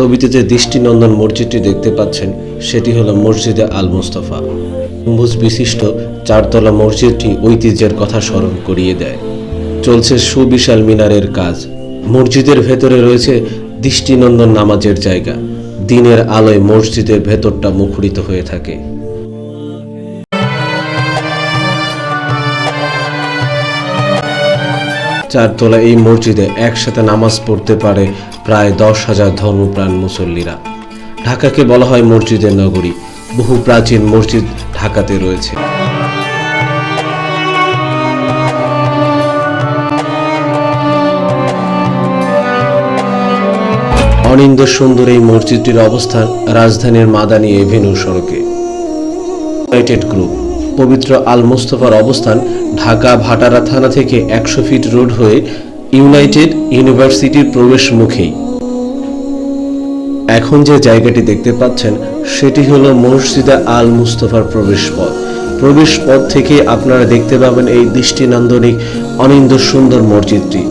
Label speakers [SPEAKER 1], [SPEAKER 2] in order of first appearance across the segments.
[SPEAKER 1] ছবিতে যে দৃষ্টিনন্দন মসজিদটি দেখতে পাচ্ছেন, সেটি হলো মসজিদে আল মুস্তফা। গম্বুজ বিশিষ্ট চারতলা মসজিদটি ঐতিহ্যের কথা স্মরণ করিয়ে দেয়। চলছে সুবিশাল মিনারের কাজ। মসজিদের ভেতরে রয়েছে দৃষ্টিনন্দন নামাজের জায়গা। দিনের আলোয় মসজিদের ভেতরটা মুখরিত হয়ে থাকে। চারতলা এই মসজিদে একসাথে নামাজ পড়তে পারে প্রায় দশ হাজার ধর্মপ্রাণ মুসল্লিরা। ঢাকাকে বলা হয় মসজিদের নগরী। বহু প্রাচীন মসজিদ ঢাকাতে রয়েছে। অনিন্দ সুন্দর এই মসজিদটির অবস্থান রাজধানীর মাদানী এভিনিউ সড়কে। ইউনাইটেড গ্রুপ পবিত্র আল মুস্তফার অবস্থান ঢাকা ভাটারা থানা থেকে একশো ফিট রোড হয়ে ইউনাইটেড ইউনিভার্সিটির প্রবেশ মুখেই। এখন যে জায়গাটি দেখতে পাচ্ছেন, সেটি হলো মসজিদে আল মুস্তফার প্রবেশ পথ। প্রবেশ পথ থেকে আপনারা দেখতে পাবেন এই দৃষ্টিনন্দনিক, অনিন্দ সুন্দর মসজিদটি।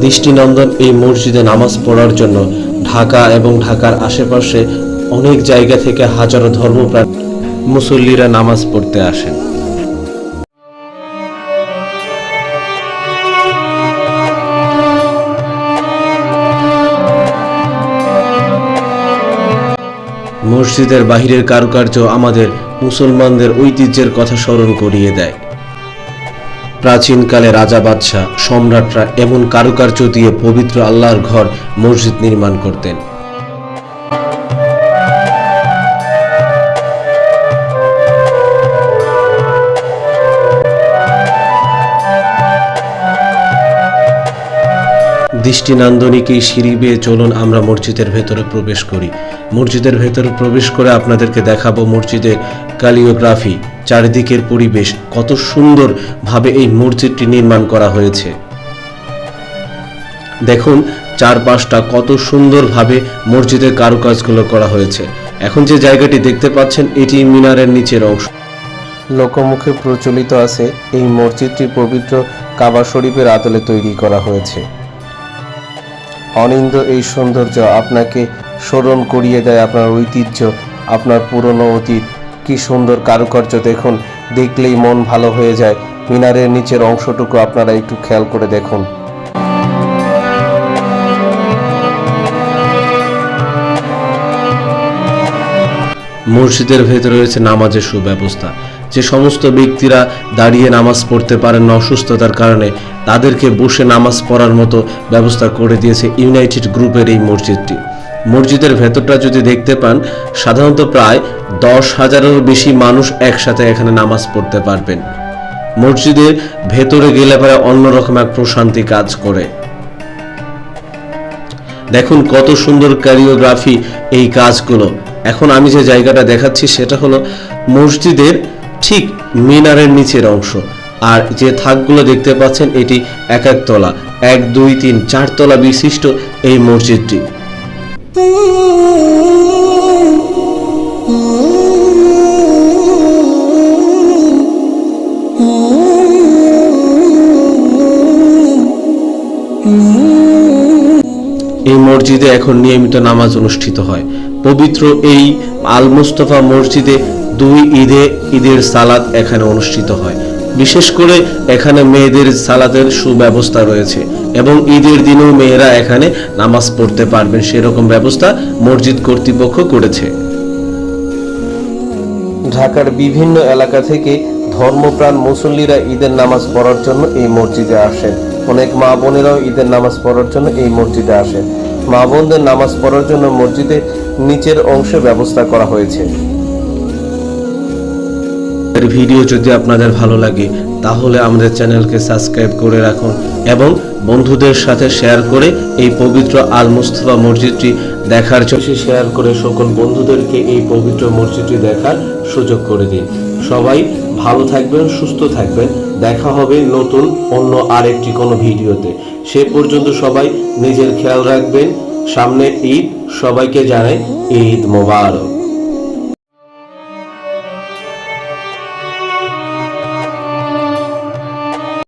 [SPEAKER 1] দৃষ্টিনন্দন এই মসজিদে নামাজ পড়ার জন্য ঢাকা এবং ঢাকার আশেপাশে অনেক জায়গা থেকে হাজারো ধর্মপ্রাণ মুসল্লিরা নামাজ পড়তে আসেন। মসজিদের বাহিরের কারুকার্য আমাদের মুসলমানদের ঐতিহ্যের কথা স্মরণ করিয়ে দেয়। প্রাচীনকালে রাজা বাদশাহ, সম্রাটরা এমন কারুকার্য দিয়ে পবিত্র আল্লাহর ঘর মসজিদ নির্মাণ করতেন। দৃষ্টিনান্দনিক এই সিঁড়ি বেয়ে চলুন আমরা মসজিদের ভেতরে প্রবেশ করি। মসজিদের ভেতরে প্রবেশ করে আপনাদেরকে দেখাবো মসজিদের কালিওগ্রাফি চারিদিকের পরিবেশ, কত সুন্দরভাবে এই মসজিদটি নির্মাণ করা হয়েছে। দেখুন, চারপাশটা কত সুন্দরভাবে মসজিদের কারুকাজগুলো করা হয়েছে। এখন যে জায়গাটি দেখতে পাচ্ছেন, এটি মিনারের নিচের অংশ। লোকমুখে প্রচলিত আছে এই মসজিদটি পবিত্র কাবা শরীফের আদলে তৈরি করা হয়েছে। অনিন্দ এই সৌন্দর্য আপনাকে স্মরণ করিয়ে দেয় আপনার ঐতিহ্য, আপনার পুরনো অতীত। কি সুন্দর কারুকার্য দেখুন, দেখলেই মন ভালো হয়ে যায়। মিনারের নিচের অংশটুকু আপনারা একটু খেয়াল করে দেখুন। মসজিদের ভেতরে রয়েছে নামাজের সুব্যবস্থা। যে সমস্ত ব্যক্তিরা দাঁড়িয়ে নামাজ পড়তে পারেন না অসুস্থতার কারণে, তাদেরকে বসে নামাজ পড়ার মতো ব্যবস্থা করে দিয়েছে ইউনাইটেড গ্রুপের এই মসজিদটি। মসজিদের ভেতরটা যদি দেখতে পান, সাধারণত প্রায় দশ হাজারেরও বেশি মানুষ একসাথে এখানে নামাজ পড়তে পারবেন। মসজিদের ভেতরে গেলে পরে অন্যরকম এক প্রশান্তি কাজ করে। দেখুন কত সুন্দর ক্যারিওগ্রাফি এই কাজগুলো। এখন আমি যে জায়গাটা দেখাচ্ছি সেটা হলো মসজিদের ঠিক মিনারের নিচের অংশ। আর যে থাকগুলো দেখতে পাচ্ছেন, এটি এক এক তলা। এক, দুই, তিন, চার তলা বিশিষ্ট এই মসজিদটি। এই মসজিদে এখন নিয়মিত নামাজ অনুষ্ঠিত হয়। পবিত্র এই আল মুস্তফা মসজিদে দুই ঈদে ঈদের সালাদ এখানে অনুষ্ঠিত হয়। বিশেষ করে এখানে মেয়েদের সালাদের সুব্যবস্থা রয়েছে এবং ঈদের দিনেও মেয়েরা এখানে নামাজ পড়তে পারবেন। সেরকম ব্যবস্থা মসজিদ কর্তৃপক্ষ করেছে। ঢাকার বিভিন্ন এলাকা থেকে ধর্মপ্রাণ মুসল্লিরা ঈদের নামাজ পড়ার জন্য এই মসজিদে আসেন। অনেক মা বোনেরাও ঈদের নামাজ পড়ার জন্য এই মসজিদে আসেন। মা বোনদের নামাজ পড়ার জন্য মসজিদের নিচের অংশে ব্যবস্থা করা হয়েছে। এর ভিডিও যদি আপনাদের ভালো লাগে, তাহলে আমাদের চ্যানেলকে সাবস্ক্রাইব করে রাখুন এবং বন্ধুদের সাথে শেয়ার করে এই পবিত্র আল মুস্তফা মসজিদটি দেখার জন্য শেয়ার করে সকল বন্ধুদেরকে এই পবিত্র মসজিদটি দেখার সুযোগ করে দিন। সবাই ভালো থাকবেন, সুস্থ থাকবেন। দেখা হবে নতুন, অন্য আরেকটি কোনো ভিডিওতে। সে পর্যন্ত সবাই নিজের খেয়াল রাখবেন। সামনে ঈদ, সবাইকে জানাই ঈদ মোবারক।